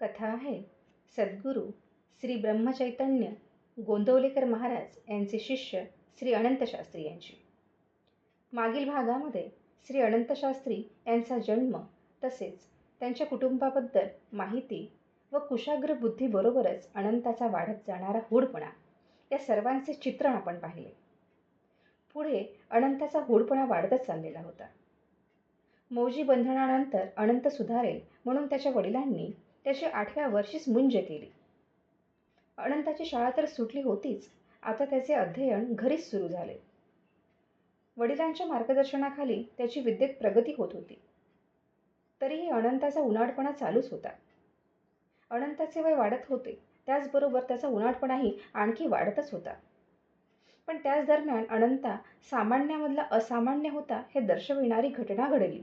कथा आहे. सद्गुरू श्री ब्रह्मचैतन्य गोंदवलेकर महाराज यांचे शिष्य श्री अनंतशास्त्री यांची. मागील भागामध्ये श्री अनंतशास्त्री यांचा जन्म तसेच त्यांच्या कुटुंबाबद्दल माहिती व कुशाग्र बुद्धीबरोबरच अनंताचा वाढत जाणारा हूडपणा या सर्वांचे चित्रण आपण पाहिले. पुढे अनंताचा हूडपणा वाढतच चाललेला होता. मौजी बंधनानंतर अनंत सुधारेल म्हणून त्याच्या वडिलांनी त्याची आठव्या वर्षीच मुंज केली. अनंताची शाळा तर सुटली होतीच आता त्याचे अध्ययन घरीच सुरू झाले. वडिलांच्या मार्गदर्शनाखाली त्याची विद्येत प्रगती होत होती. तरीही अनंताचा उन्हाळपणा चालूच होता. अनंताचे वय वाढत होते त्याचबरोबर त्याचा उन्हाळपणाही आणखी वाढतच होता. पण त्याच दरम्यान अनंता सामान्यामधला असामान्य होता हे दर्शविणारी घटना घडली.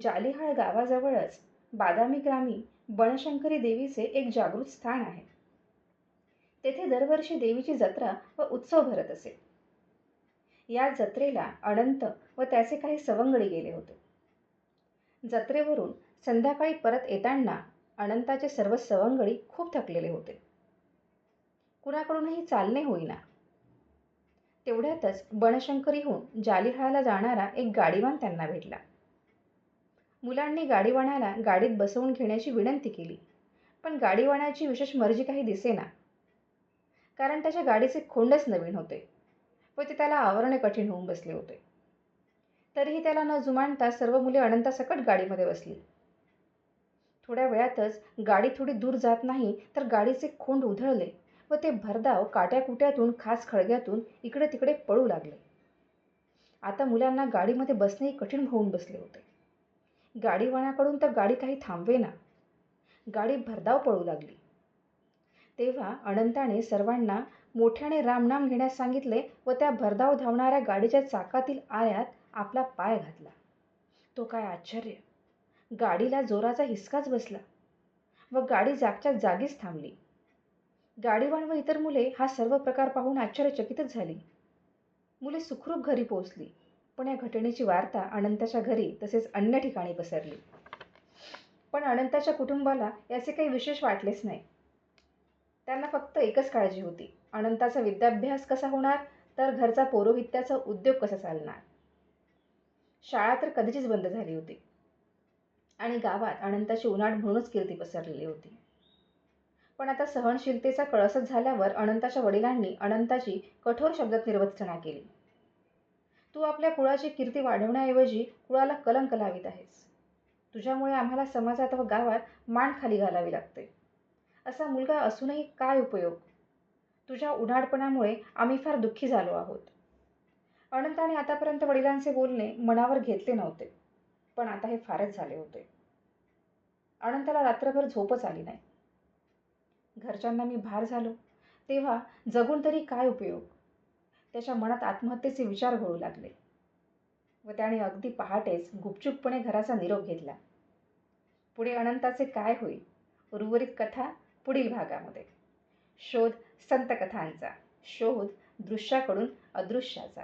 जालिहाळ गावाजवळच बादामी ग्रामी बनशंकरी देवीचे एक जागृत स्थान आहे. तेथे दरवर्षी देवीची जत्रा व उत्सव भरत असे. या जत्रेला अनंत व त्याचे काही सवंगडी गेले होते. जत्रेवरून संध्याकाळी परत येताना अनंताचे सर्व सवंगडी खूप थकलेले होते. कुणाकडूनही चालणे होईना. तेवढ्यातच बनशंकरीहून जालिहाळला जाणारा एक गाडीवान त्यांना भेटला. मुलांनी गाडीवाण्याला गाडीत बसवून घेण्याची विनंती केली. पण गाडीवाण्याची विशेष मर्जी काही दिसेना. कारण त्याच्या गाडीचे खोंडच नवीन होते व ते त्याला आवरणे कठीण होऊन बसले होते. तरीही त्याला न जुमानता सर्व मुले अनंतासकट गाडीमध्ये बसली. थोड्या वेळातच गाडी थोडी दूर जात नाही तर गाडीचे खोंड उधळले व ते भरधाव काट्याकुट्यातून खास खळग्यातून इकडे तिकडे पळू लागले. आता मुलांना गाडीमध्ये बसणेही कठीण होऊन बसले होते. गाडीवाणाकडून तर गाडी काही थांबवेना. गाडी भरधाव पळू लागली. तेव्हा अनंताने सर्वांना मोठ्याने रामनाम घेण्यास सांगितले व त्या भरधाव धावणाऱ्या गाडीच्या चाकातील आऱ्यात आपला पाय घातला. तो काय आश्चर्य! गाडीला जोराचा हिसकाच बसला व गाडी जागच्या जागीच थांबली. गाडीवाण व इतर मुले हा सर्व प्रकार पाहून आश्चर्यचकितच झाली. मुले सुखरूप घरी पोहोचली. पण या घटनेची वार्ता अनंताच्या घरी तसेच अन्य ठिकाणी पसरली. पण अनंताच्या कुटुंबाला याचे काही विशेष वाटलेच नाही. त्यांना फक्त एकच काळजी होती. अनंताचा विद्याभ्यास कसा होणार? तर घरचा पौरोहित्याचा उद्योग कसा चालणार? शाळा तर कधीचीच बंद झाली होती. आणि गावात अनंताची उन्हाळ म्हणूनच कीर्ती पसरलेली होती. पण आता सहनशीलतेचा कळसच झाल्यावर अनंताच्या वडिलांनी अनंताची कठोर शब्दात निर्वचना केली. तू आपल्या कुळाची कीर्ती वाढवण्याऐवजी कुळाला कलंक लावित आहेस. तुझ्यामुळे आम्हाला समाजात व गावात मान खाली घालावी लागते. असा मुलगा असूनही काय उपयोग? तुझ्या उन्हाळपणामुळे आम्ही फार दुःखी झालो आहोत. अनंताने आतापर्यंत वडिलांचे बोलणे मनावर घेतले नव्हते पण आता हे फारच झाले होते. अनंताला रात्रभर झोपच आली नाही. घरच्यांना मी भार झालो तेव्हा जगून तरी काय उपयोग? त्याच्या मनात आत्महत्येचे विचार घोळू लागले. व त्याने अगदी पहाटेच गुपचूपपणे घराचा निरोप घेतला. पुढे अनंताचे काय होईल? उर्वरित कथा पुढील भागामध्ये. शोध संतकथांचा. शोध दृश्याकडून अदृश्याचा.